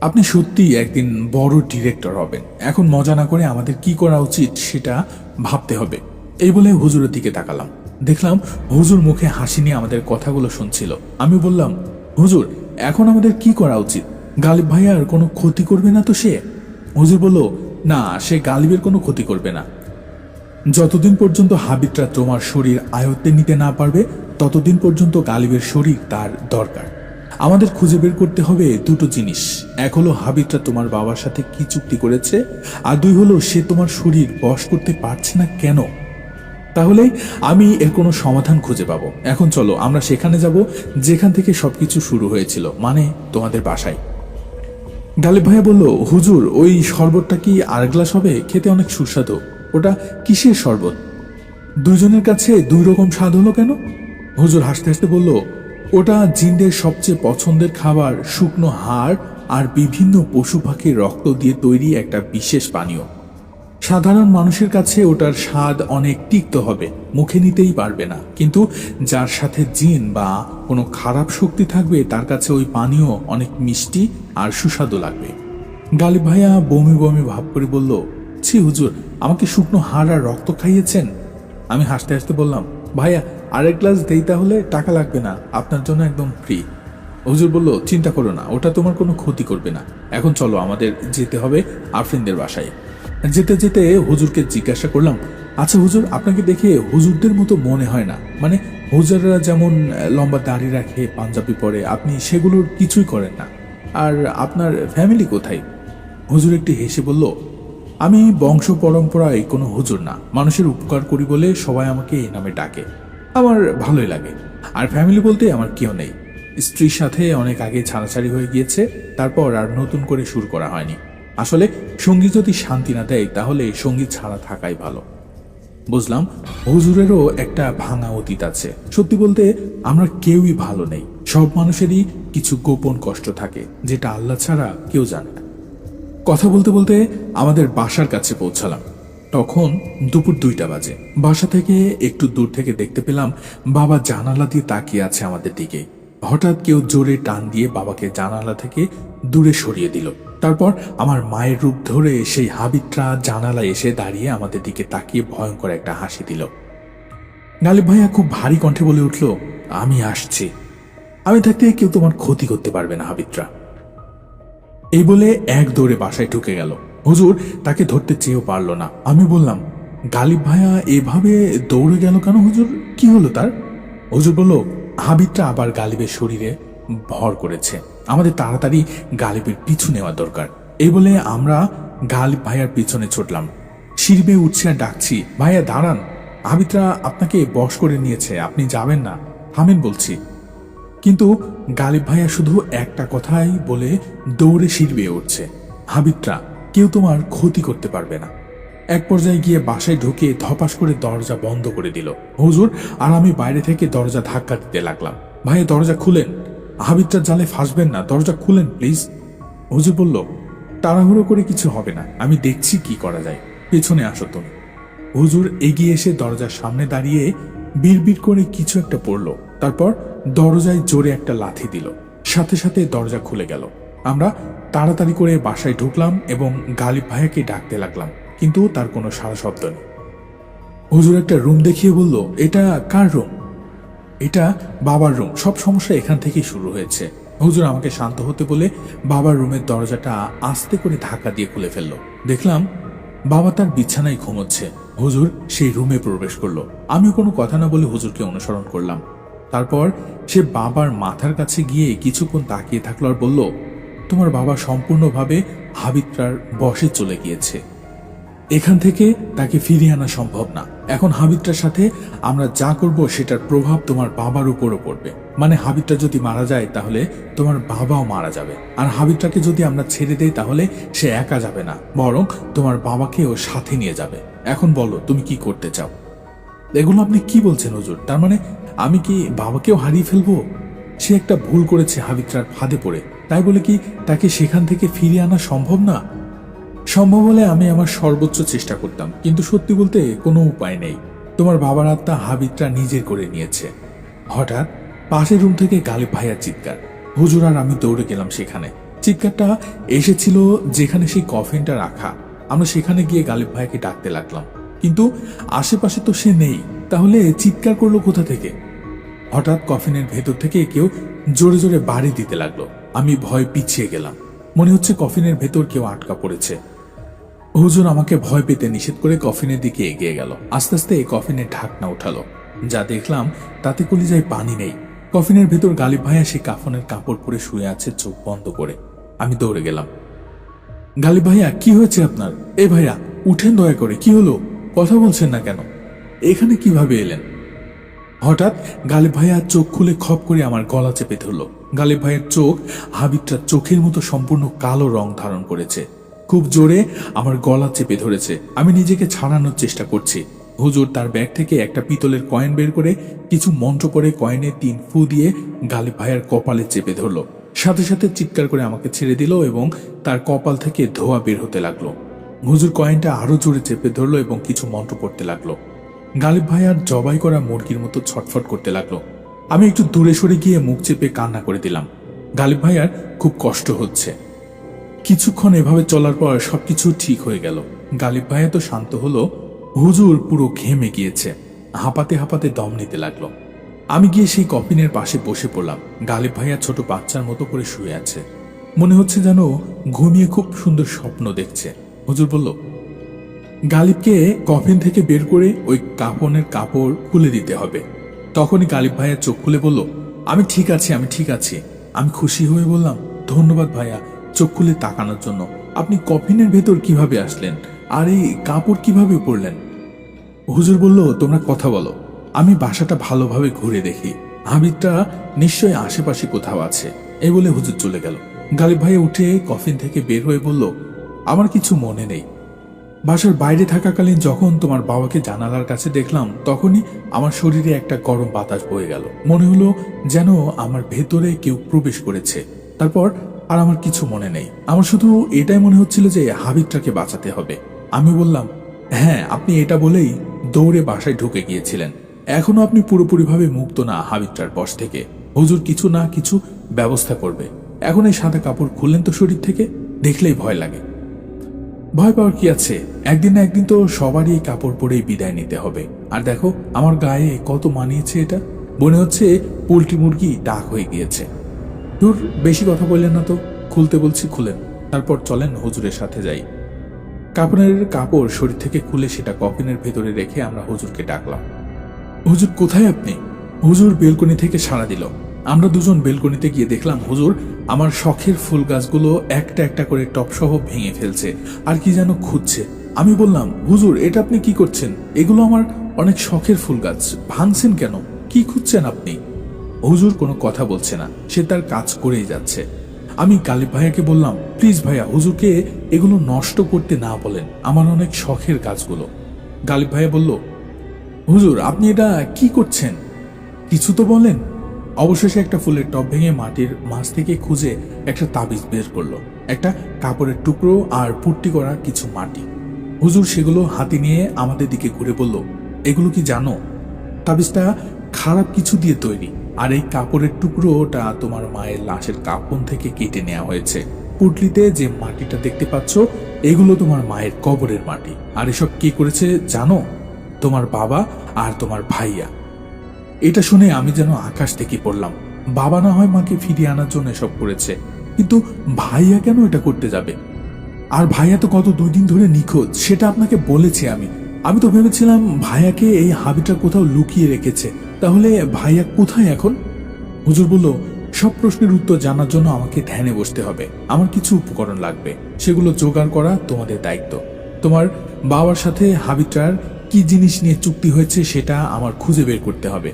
আপনি সত্যি একদিন বড় ডিরেক্টর হবেন। এখন মজা না করে আমাদের কি করা উচিত সেটা ভাবতে হবে। এই বলে হুজুরের দিকে তাকালাম। দেখলাম হুজুর মুখে হাসি নিয়ে আমাদের কথাগুলো শুনছিল। আমি বললাম, হুজুর, এখন আমাদের কি করা উচিত? গালিব ভাইয়ার কোনো ক্ষতি করবে না তো সে? হুজুর বলল, না, সে গালিবের কোনো ক্ষতি করবে না। যতদিন পর্যন্ত হাবিবটা তোমার শরীর আয়ত্তে নিতে না পারবে, ততদিন পর্যন্ত গালিবের শরীর তার দরকার। আমাদের খুঁজে বের করতে হবে দুটো জিনিস। এক হলো হাবিবটা তোমার বাবার সাথে কি চুক্তি করেছে, আর দুই হলো সে তোমার শরীর বশ করতে পারছে না কেন? তাহলে আমি এর কোনো সমাধান খুঁজে পাবো। এখন চলো, আমরা সেখানে যাব, যেখান থেকে সবকিছু শুরু হয়েছিল মানে তোমাদের বাসায়। গালিব ভাইয়া বলল, হুজুর, ওই শরবতটা কি আর গ্লাস হবে? খেতে অনেক সুস্বাদু। ওটা কিসের শরবত? দুজনের কাছে দুই রকম স্বাদ হলো কেন? হুজুর হাসতে হাসতে বলল ওটা জিন্দের সবচেয়ে পছন্দের খাবার, শুকনো হাড় আর বিভিন্ন পশু পাখির রক্ত দিয়ে তৈরি একটা বিশেষ পানীয়। সাধারণ মানুষের কাছে ওটার স্বাদ অনেক তিক্ত হবে, মুখে নিতেই পারবে না। কিন্তু যার সাথে জিন বা কোনো খারাপ শক্তি থাকবে, তার কাছে ওই পানীয় অনেক মিষ্টি আর সুস্বাদু লাগবে। গালিব ভাইয়া বমি বমি ভাব করে বলল, ছি হুজুর, আমাকে শুকনো হাড় আর রক্ত খাইয়েছেন? আমি হাসতে হাসতে বললাম, ভাইয়া আরেক গ্লাস দেই তাহলে টাকা লাগবে না, আপনার জন্য একদম ফ্রি হুজুর বলল, চিন্তা করো না, ওটা তোমার কোনো ক্ষতি করবে না। এখন চলো, আমাদের যেতে হবে আফরিনদের বাসায়। যেতে যেতে হুজুরকে জিজ্ঞাসা করলাম আচ্ছা হুজুর, আপনাকে দেখে হুজুরদের মতো মনে হয় না? মানে হুজুররা যেমন লম্বা দাড়ি রাখে, পাঞ্জাবি পরে, আপনি সেগুলোর কিছুই করেন না। আর আপনার ফ্যামিলি কোথায়? হুজুর একটি হেসে বলল, আমি বংশ পরম্পরায় কোনো হুজুর না। মানুষের উপকার করি বলে সবাই আমাকে এই নামে ডাকে। আমার ভালোই লাগে। আর ফ্যামিলি বলতে আমার কেউ নেই। স্ত্রীর সাথে অনেক আগে ছাড়াছাড়ি হয়ে গিয়েছে, তারপর আর নতুন করে শুরু করা হয়নি। আসলে সংগীত যদি শান্তি না দেয়, তাহলে সংগীত ছাড়া থাকাই ভালো। বুঝলাম, হুজুরেরও একটা ভাঙা অতীত আছে। সত্যি বলতে, আমরা কেউই ভালো নেই। সব মানুষেরই কিছু গোপন কষ্ট থাকে, যেটা আল্লাহ ছাড়া কেউ জানে না। কথা বলতে বলতে আমাদের বাসার কাছে পৌঁছালাম। তখন দুপুর দুইটা বাজে। বাসা থেকে একটু দূর থেকে দেখতে পেলাম বাবা জানালা দিয়ে তাকিয়ে আছে আমাদের দিকে। হঠাৎ কেউ জোরে টান দিয়ে বাবাকে জানালা থেকে দূরে সরিয়ে দিল। তারপর আমার মায়ের রূপ ধরে সেই হাবিটরা জানালায় এসে দাঁড়িয়ে আমাদের দিকে তাকিয়ে ভয়ঙ্কর একটা হাসি দিল। গালিব ভাইয়া খুব ভারী কণ্ঠে বলে উঠল, আমি আসছি। আমি থাকতে কেউ তোমার ক্ষতি করতে পারবে না হাবিত্রা। এই বলে এক দৌড়ে বাসায় ঢুকে গেল। হুজুর, তাকে ধরতে চেয়েও পারল না। আমি বললাম, গালিব ভাইয়া এভাবে দৌড়ে গেল কেন হুজুর? কি হলো তার? হুজুর বলল, হাবিবটা আবার গালিবের শরীরে ভর করেছে। আমাদের তাড়াতাড়ি গালিবের পিছু নেওয়া দরকার। এই বলে আমরা গালিব ভাইয়ার পিছনে ছুটলাম। শিরবে উঠছে আর ডাকছি, ভাইয়া, দাঁড়ান। হাবিবটা আপনাকে বশ করে নিয়েছে, আপনি যাবেন না। থামেন বলছি, কিন্তু গালিব ভাইয়া শুধু একটা কথাই বলে দৌড়ে শিরবে উঠছে। হাবিবরা কেউ তোমার ক্ষতি করতে পারবে না। এক পর্যায়ে গিয়ে বাসায় ঢুকে ধপাস করে দরজা বন্ধ করে দিল। হুজুর, আর আমি বাইরে থেকে দরজা ধাক্কা দিতে লাগলাম। ভাই দরজা খুলেন। হাবিবটার জালে ফাঁসবেন না, দরজা খুলেন, প্লিজ। হুজুর বলল, তাড়াহুড়ো করে কিছু হবে না, আমি দেখছি কি করা যায়। পেছনে আসো তুমি। হুজুর এগিয়ে এসে দরজার সামনে দাঁড়িয়ে বিড়বিড় করে কিছু একটা পড়ল। তারপর দরজায় জোরে একটা লাথি দিল। সাথে সাথে দরজা খুলে গেল। আমরা তাড়াতাড়ি করে বাসায় ঢুকলাম এবং গালিব ভাইয়াকে ডাকতে লাগলাম, কিন্তু তার কোনো সারা শব্দ নেই। হুজুর একটা রুম দেখিয়ে বলল, এটা কার রুম? এটা বাবার রুম, সব সমস্যা এখান থেকেই শুরু হয়েছে। হুজুর আমাকে শান্ত হতে বলে বাবার রুমের দরজাটা আস্তে করে ধাক্কা দিয়ে খুলে ফেলল। দেখলাম বাবা তার বিছানায় ঘুমোচ্ছে। হুজুর সেই রুমে প্রবেশ করল। আমিও কোনো কথা না বলে হুজুরকে অনুসরণ করলাম। তারপর সে বাবার মাথার কাছে গিয়ে কিছুক্ষণ তাকিয়ে থাকল আর বলল তোমার বাবা সম্পূর্ণভাবে হাবিত্রার বসে চলে গিয়েছে। এখান থেকে তাকে ফিরিয়ে আনা সম্ভব না। এখন হাবিবটার সাথে আমরা যা করব সেটার প্রভাব তোমার বাবার উপরও পড়বে। মানে হাবিবটা যদি মারা যায়, তাহলে তোমার বাবাও মারা যাবে। আর হাবিবটাকে যদি আমরা ছেড়ে দেই, তাহলে সে একা যাবে না, বরং তোমার বাবাকেও সাথে নিয়ে যাবে। এখন বলো, তুমি কি করতে চাও? এগুলো আপনি কি বলছেন হুজুর? তার মানে আমি কি বাবাকেও হারিয়ে ফেলব? সে একটা ভুল করেছে হাবিত্রার ফাঁদে পড়ে। তাই বলে কি, তাকে সেখান থেকে ফিরিয়ে আনা সম্ভব না? সম্ভব হলে আমি আমার সর্বোচ্চ চেষ্টা করতাম, কিন্তু সত্যি বলতে কোনো উপায় নেই। তোমার বাবার আত্মা হাবিবটা নিজের করে নিয়েছে। হঠাৎ পাশের রুম থেকে গালিব ভাইয়ার চিৎকার। হুজুর আর আমি দৌড়ে গেলাম সেখানে। চিৎকারটা এসেছিল যেখানে সেই কফিনটা রাখা। আমরা সেখানে গিয়ে গালিব ভাইকে ডাকতে লাগলাম। কিন্তু আশেপাশে তো সে নেই। তাহলে চিৎকার করল কোথা থেকে? হঠাৎ কফিনের ভেতর থেকে কেউ জোরে জোরে বাড়ি দিতে লাগল। আমি ভয় পিছিয়ে গেলাম। মনে হচ্ছে কফিনের ভেতর কেউ আটকা পড়েছে। হুজুর আমাকে ভয় পেতে নিষেধ করে কফিনের দিকে এগিয়ে গেল। আস্তে আস্তে এই কফিনের ঢাকনা উঠালো। যা দেখলাম, তাতে কলিজায় পানি নেই। কফিনের ভেতর গালিব ভাইয়া সে কাফনের কাপড় পরে শুয়ে আছে চোখ বন্ধ করে। আমি দৌড়ে গেলাম। গালিব ভাইয়া, কি হয়েছে আপনার? এ ভাইয়া, উঠেন দয়া করে, কি হলো? কথা বলছেন না কেন? এখানে কীভাবে এলেন? হঠাৎ গালিব ভাইয়া চোখ খুলে খপ করে আমার গলা চেপে ধরল। গালিব ভাইয়ের চোখ হাবিবটা চোখের মতো সম্পূর্ণ কালো রং ধারণ করেছে। খুব জোরে আমার গলা চেপে ধরেছে। আমি নিজেকে ছাড়ানোর চেষ্টা করছি। হুজুর তার ব্যাগ থেকে একটা পিতলের কয়েন বের করে কিছু মন্ত্র করে কয়েনে তিন ফু দিয়ে গালিব ভাইয়ের কপালে চেপে ধরলো। সাথে সাথে চিৎকার করে আমাকে ছেড়ে দিল এবং তার কপাল থেকে ধোয়া বের হতে লাগল। হুজুর কয়েনটা আরও জোরে চেপে ধরলো এবং কিছু মন্ত্র পড়তে লাগল। গালিব ভাই আর জবাই করা মুরগির মতো ছটফট করতে লাগল। আমি একটু দূরে সরে গিয়ে মুখ চেপে কান্না করে দিলাম। গালিব ভাই আর খুব কষ্ট হচ্ছে। কিছুক্ষণ এভাবে চলার পর সবকিছু ঠিক হয়ে গেল। গালিব ভাইয়া তো শান্ত হলো, হুজুর পুরো ঘেমে গিয়েছে। হাঁপাতে হাঁপাতে দম নিতে লাগল। আমি গিয়ে সেই কফিনের পাশে বসে পড়লাম। গালিব ভাইয়া ছোট বাচ্চার মতো করে শুয়ে আছে। মনে হচ্ছে যেন ঘুমিয়ে খুব সুন্দর স্বপ্ন দেখছে। হুজুর বলল গালিবকে কফিন থেকে বের করে ওই কাপনের কাপড় খুলে দিতে হবে। তখনই গালিব ভাইয়া চোখ খুলে বলল, আমি ঠিক আছি, আমি ঠিক আছি। আমি খুশি হয়ে বললাম, ধন্যবাদ ভাইয়া, চোখ খুলে তাকানোর জন্য। আপনি কফিনের ভেতর কীভাবে আসলেন? আর এই কাপড় কীভাবে পরলেন? হুজুর বলল, তোমরা কথা বলো। আমি বাসাটা ভালোভাবে ঘুরে দেখি। হামিদটা নিশ্চয়ই আশেপাশে কোথাও আছে। এই বলে হুজুর চলে গেল। গালিব ভাই উঠে কফিন থেকে বের হয়ে বলল, আমার কিছু মনে নেই। বাসার বাইরে থাকাকালীন যখন তোমার বাবাকে জানালার কাছে দেখলাম, তখনই আমার শরীরে একটা গরম বাতাস বয়ে গেল। মনে হলো যেন আমার ভেতরে কেউ প্রবেশ করেছে। তারপর আর আমার কিছু মনে নেই। আমার শুধু এটাই মনে হচ্ছিল যে হাবিবটাকে বাঁচাতে হবে। আমি বললাম হ্যাঁ আপনি এটা বলেই দৌড়ে বাসায় ঢুকে গিয়েছিলেন। এখনও আপনি পুরোপুরিভাবে মুক্ত না হাবিবটার বশ থেকে। হুজুর কিছু না কিছু ব্যবস্থা করবে। এখন এই সাদা কাপড় খুললেন তো শরীর থেকে? দেখলেই ভয় লাগে। ভয় পাওয়ার কি আছে? একদিন না একদিন তো সবারই এই কাপড় পরেই বিদায় নিতে হবে। আর দেখো, আমার গায়ে কত মানিয়েছে এটা? মনে হচ্ছে পোলট্রি মুরগি ডাক হয়ে গিয়েছে। দূর বেশি কথা বললেন না তো। খুলতে বলছি, খুলেন। তারপর চলেন হুজুরের সাথে যাই। কাপড়ের কাপড় শরীর থেকে খুলে সেটা কফিনের ভেতরে রেখে আমরা হুজুরকে ডাকলাম। হুজুর, কোথায় আপনি? হুজুর বেলকনি থেকে সাড়া দিল। আমরা দুজন বেলকনিতে গিয়ে দেখলাম, হুজুর, আমার শখের ফুল গাছগুলো একটা একটা করে টপসহ ভেঙে ফেলছে। আর কি যেন খুঁজছে। আমি বললাম, হুজুর, এটা আপনি কি করছেন? এগুলো আমার অনেক শখের ফুল গাছ। ভাঙছেন কেন? কি খুঁজছেন আপনি? হুজুর কোনো কথা বলছে না। সে তার কাজ করেই যাচ্ছে। আমি গালিব ভাইয়াকে বললাম, প্লিজ ভাইয়া, হুজুরকে এগুলো নষ্ট করতে না বলেন। আমার অনেক শখের গাছগুলো। গালিব ভাইয়া বলল, হুজুর, আপনি এটা কি করছেন? কিছু তো বলেন। অবশেষে একটা ফুলের টব ভেঙে মাটির মাছ থেকে খুঁজে একটা তাবিজ বের করল। একটা কাপড়ের টুকরো আর পুট্টি করা কিছু মাটি। হুজুর সেগুলো হাতে নিয়ে আমাদের দিকে ঘুরে বলল, এগুলো কি জানো? তাবিজটা খারাপ কিছু দিয়ে তৈরি, আর এই কাপড়ের টুকরোটা তোমার মায়ের লাশের কাপন থেকে কেটে নেওয়া হয়েছে। পুটলিতে যে মাটিটা দেখতে পাচ্ছ, এগুলো তোমার মায়ের কবরের মাটি। আর এসব কি করেছে জানো? তোমার বাবা আর তোমার ভাইয়া। এটা শুনে আমি যেন আকাশ থেকে পড়লাম। বাবা না হয় মাকে ফিরিয়ে আনার জন্য এসব করেছে। কিন্তু ভাইয়া কেন এটা করতে যাবে? আর ভাইয়া তো গত দুই দিন ধরে নিখোঁজ, সেটা আপনাকে বলেছি আমি। আমি তো ভেবেছিলাম ভাইয়াকে এই হাবিটা কোথাও লুকিয়ে রেখেছে। তাহলে ভাইয়া কোথায় এখন? হুজুর বলল, সব প্রশ্নের উত্তর জানার জন্য আমাকে ধ্যানে বসতে হবে। আমার কিছু উপকরণ লাগবে। সেগুলো জোগাড় করা তোমাদের দায়িত্ব। তোমার বাবার সাথে হাবিটার কি জিনিস নিয়ে চুক্তি হয়েছে সেটা আমার খুঁজে বের করতে হবে।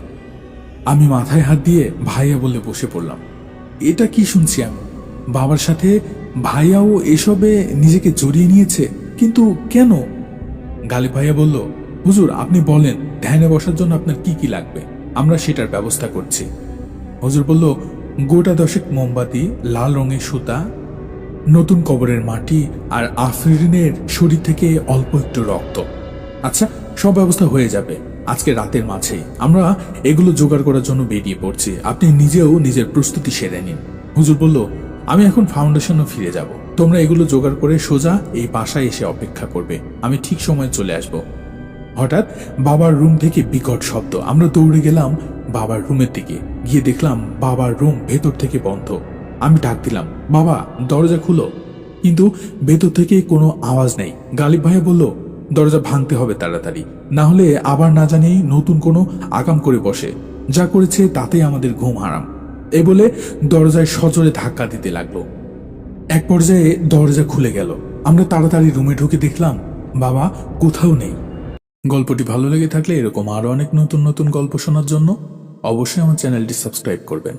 আমি মাথায় হাত দিয়ে ভাইয়া বলে বসে পড়লাম। এটা কি শুনছি আমি? বাবার সাথে ভাইয়াও এসবে নিজেকে জড়িয়ে নিয়েছে, কিন্তু কেন? গালিব ভাইয়া বলল, হুজুর, আপনি বলেন, ধ্যানে বসার জন্য আপনার কি কি লাগবে? আমরা সেটার ব্যবস্থা করছি। হুজুর বলল, গোটা দশেক মোমবাতি, লাল রঙের সুতা, নতুন কবরের মাটি আর আফরিনের শরীর থেকে অল্প একটু রক্ত। আচ্ছা সব ব্যবস্থা হয়ে যাবে। আজকে রাতের মাঝে। আমরা এগুলো জোগাড় করার জন্য বেরিয়ে পড়ছি। আপনি নিজেও নিজের প্রস্তুতি সেরে নিন। হুজুর বলল, আমি এখন ফাউন্ডেশনও ফিরে যাব। তোমরা এগুলো জোগাড় করে সোজা এই বাসায় এসে অপেক্ষা করবে। আমি ঠিক সময়ে চলে আসব। হঠাৎ বাবার রুম থেকে বিকট শব্দ। আমরা দৌড়ে গেলাম বাবার রুমের দিকে। গিয়ে দেখলাম বাবার রুম ভেতর থেকে বন্ধ। আমি ডাক দিলাম, বাবা, দরজা খুলো। কিন্তু ভেতর থেকে কোনো আওয়াজ নেই। গালিব ভাইয়া বলল দরজা ভাঙতে হবে তাড়াতাড়ি। না হলে আবার না জানিয়েই নতুন কোনো আকাম করে বসে। যা করেছে তাতেই আমাদের ঘুম হারাম। এ বলে দরজায় সজোরে ধাক্কা দিতে লাগল। এক পর্যায়ে দরজা খুলে গেল। আমরা তাড়াতাড়ি রুমে ঢুকে দেখলাম, বাবা কোথাও নেই। গল্পটি ভালো লেগে থাকলে এরকম আরও অনেক নতুন নতুন গল্প শোনার জন্য অবশ্যই আমার চ্যানেলটি সাবস্ক্রাইব করবেন।